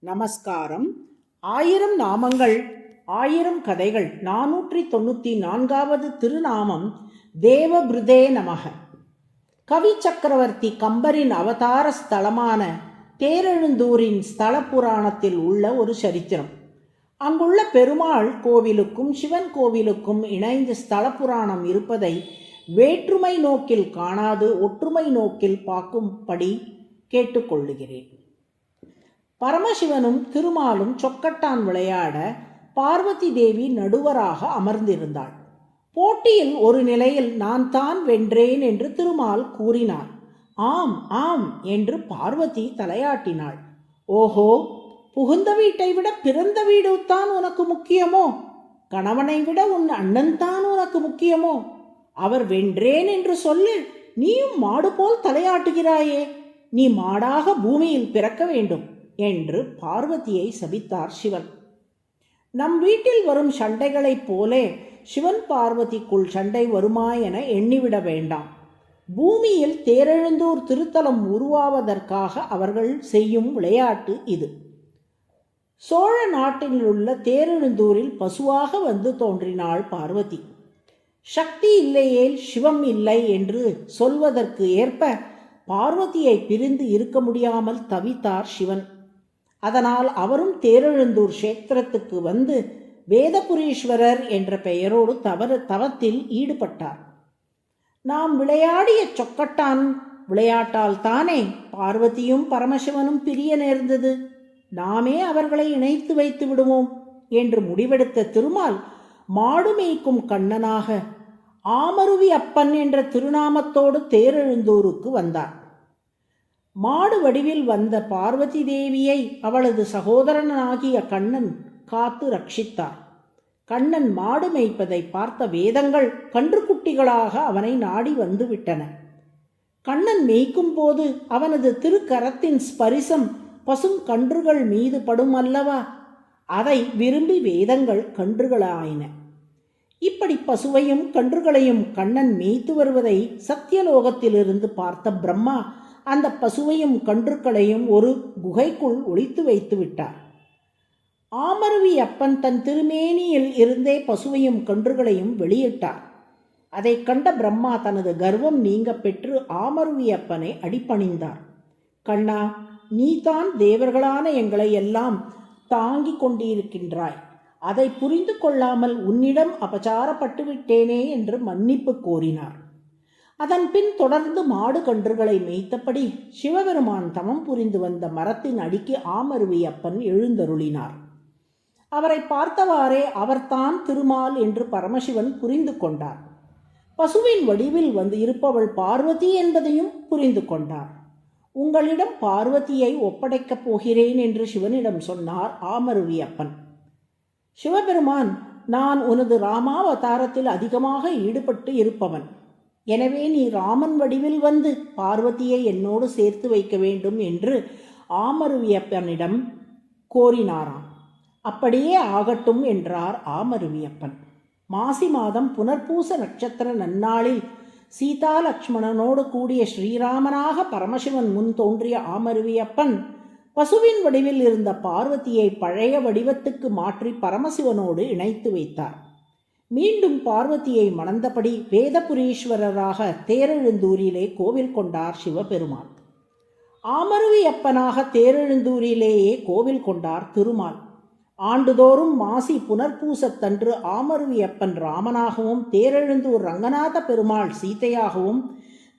நமஸ்காரம். ஆயிரம் நாமங்கள் ஆயிரம் கதைகள் நானூற்றி தொண்ணூற்றி நான்காவது திருநாமம் தேவபிருதே நமக. கவி சக்கரவர்த்தி கம்பரின் அவதார ஸ்தலமான தேரெழுந்தூரின் ஸ்தல புராணத்தில் உள்ள ஒரு சரித்திரம். அங்குள்ள பெருமாள் கோவிலுக்கும் சிவன் கோவிலுக்கும் இணைந்து ஸ்தல புராணம் இருப்பதை வேற்றுமை நோக்கில் காணாது ஒற்றுமை நோக்கில் பார்க்கும்படி கேட்டுக்கொள்ளுகிறேன். பரமசிவனும் திருமாலும் சொக்கட்டான் விளையாட பார்வதி தேவி நடுவராக அமர்ந்திருந்தாள். போட்டியில் ஒரு நிலையில் நான் தான் வென்றேன் என்று திருமால் கூறினார் ஆம் ஆம் என்று பார்வதி தலையாட்டினாள். ஓஹோ புகுந்த வீட்டை விட பிறந்த வீடு தான் உனக்கு முக்கியமோ? கணவனை விட உன் அண்ணன் தான் உனக்கு முக்கியமோ? அவர் வென்றேன் என்று சொல்லு நீயும் மாடு போல் தலையாட்டுகிறாயே. நீ மாடாக பூமியில் பிறக்க வேண்டும். என்று பார்வதியை சபித்தார் சிவன். நம் வீட்டில் வரும் சண்டைகளைப் போலே சிவன் பார்வதிக்குள் சண்டை வருமா என எண்ணிவிட வேண்டாம். பூமியில் தேரெழுந்தூர் திருத்தலம் உருவாவதற்காக அவர்கள் செய்யும் விளையாட்டு இது. சோழ நாட்டில் உள்ள தேரெழுந்தூரில் பசுவாக வந்து தோன்றினாள் பார்வதி. சக்தி இல்லையேல் சிவம் இல்லை என்று சொல்வதற்கு ஏற்ப பார்வதியை பிரிந்து இருக்க முடியாமல் தவித்தார் சிவன். அதனால் அவரும் தேரெழுந்தூர் கஷேத்திரத்துக்கு வந்து வேதபுரீஸ்வரர் என்ற பெயரோடு தவறு தவத்தில் ஈடுபட்டார். நாம் விளையாடிய சொக்கட்டான் விளையாட்டால் தானே பார்வதியும் பரமசிவனும் பிரிய நேர்ந்தது. நாமே அவர்களை இணைத்து வைத்து விடுவோம் என்று முடிவெடுத்த திருமால் மாடு மேய்க்கும் கண்ணனாக ஆமருவி அப்பன் என்ற திருநாமத்தோடு தேரெழுந்தூருக்கு வந்தார். மாடு வடிவில் வந்த பார்வதி தேவியை அவளது சகோதரனாகிய கண்ணன் காத்து ரட்சித்தார். கண்ணன் மாடு மேய்ப்பதை பார்த்த வேதங்கள் கன்றுக்குட்டிகளாக அவனை நாடி வந்து விட்டன கண்ணன் மேய்க்கும் போது அவனது திருக்கரத்தின் ஸ்பரிசம் பசும் கன்றுகள் மீது படும் அல்லவா? அதை விரும்பி வேதங்கள் கன்றுகளாயின. இப்படி பசுவையும் கன்றுகளையும் கண்ணன் மேய்த்து வருவதை சத்தியலோகத்திலிருந்து பார்த்த பிரம்மா அந்த பசுவையும் கன்றுக்களையும் ஒரு குகைக்குள் ஒழித்து வைத்து விட்டார். ஆமருவி அப்பன் தன் திருமேனியில் இருந்தே பசுவையும் கன்றுகளையும் வெளியிட்டார். அதை கண்ட பிரம்மா தனது கர்வம் நீங்க பெற்று ஆமருவி அப்பனை அடிப்பணிந்தார். கண்ணா நீதான் தேவர்களான எங்களை எல்லாம் தாங்கிக் கொண்டிருக்கின்றாய். அதை புரிந்து கொள்ளாமல் உன்னிடம் அபச்சாரப்பட்டு விட்டேனே என்று மன்னிப்பு கோரினார். அதன் பின் தொடர்ந்து மாடு கன்றுகளை மேய்த்தபடி சிவபெருமான் தமம் புரிந்து வந்த மரத்தின் அடிக்கு ஆமருவி அப்பன் எழுந்தருளினார். அவரை பார்த்தவாறே அவர்தான் திருமால் என்று பரமசிவன் புரிந்து கொண்டார். பசுவின் வடிவில் வந்து இருப்பவள் பார்வதி என்பதையும் புரிந்து கொண்டார். உங்களிடம் பார்வதியை ஒப்படைக்கப் போகிறேன் என்று சிவனிடம் சொன்னார் ஆமருவி அப்பன் சிவபெருமான் நான் உனது ராமாவதாரத்தில் அதிகமாக ஈடுபட்டு இருப்பவன். எனவே நீ ராமன் வடிவில் வந்து பார்வதியை என்னோடு சேர்த்து வைக்க வேண்டும் என்று ஆமருவியப்பனிடம் கோரினாராம். அப்படியே ஆகட்டும் என்றார் ஆமருவியப்பன். மாசி மாதம் புனர்பூச நட்சத்திர நன்னாளில் சீதா லக்ஷ்மணனோடு கூடிய ஸ்ரீராமனாக பரமசிவன் முன் தோன்றிய ஆமருவியப்பன் பசுவின் வடிவில் இருந்த பார்வதியை பழைய வடிவத்துக்கு மாற்றி பரமசிவனோடு இணைத்து வைத்தார். மீண்டும் பார்வதியை மணந்தபடி வேதபுரீஸ்வரராக தேரெழுந்தூரிலே கோவில் கொண்டார் சிவபெருமான். ஆமருவி அப்பனாக தேரெழுந்தூரிலேயே கோவில் கொண்டார் திருமால். ஆண்டுதோறும் மாசி புனர்பூசத்தன்று ஆமருவி அப்பன் ராமனாகவும் தேரெழுந்தூர் ரங்கநாத பெருமாள் சீதையாகவும்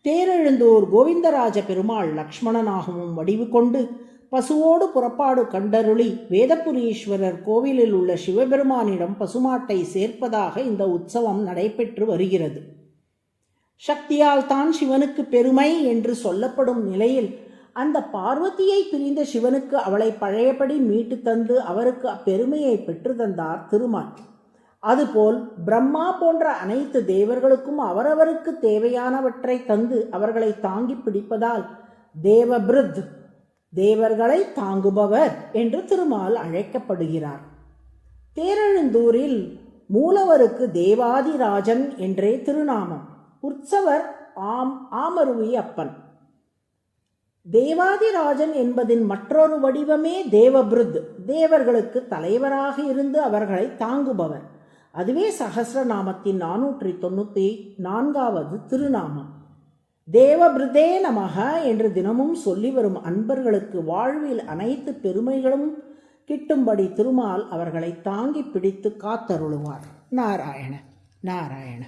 தேரெழுந்தூர் கோவிந்தராஜ பெருமாள் லக்ஷ்மணனாகவும் வடிவு கொண்டு பசுவோடு புறப்பாடு கண்டருளி வேதபுரீஸ்வரர் கோவிலில் உள்ள சிவபெருமானிடம் பசுமாட்டை சேர்ப்பதாக இந்த உற்சவம் நடைபெற்று வருகிறது. சக்தியால் தான் சிவனுக்கு பெருமை என்று சொல்லப்படும் நிலையில் அந்த பார்வதியை பிரிந்த சிவனுக்கு அவளை பழையபடி மீட்டு தந்து அவருக்கு அப்பெருமையை பெற்று தந்தார் திருமால். அதுபோல் பிரம்மா போன்ற அனைத்து தேவர்களுக்கும் அவரவருக்கு தேவையானவற்றை தந்து அவர்களை தாங்கி பிடிப்பதால் தேவபிருத் தேவர்களை தாங்குபவர் என்று திருமால் அழைக்கப்படுகிறார். தேரெழுந்தூரில் மூலவருக்கு தேவாதிராஜன் என்றே திருநாமம். உற்சவர் ஆம் ஆமருவி அப்பன். தேவாதிராஜன் என்பதின் மற்றொரு வடிவமே தேவபிருத் தேவர்களுக்கு தலைவராக இருந்து அவர்களை தாங்குபவர். அதுவே சகசிரநாமத்தின் நானூற்றி தொண்ணூற்றி நான்காவது திருநாமம். தேவபிருதே நமக என்று தினமும் சொல்லி வரும் அன்பர்களுக்கு வாழ்வில் அனைத்து பெருமைகளும் கிட்டும்படி திருமால் அவர்களை தாங்கி பிடித்து காத்தருளுவார். நாராயண நாராயண.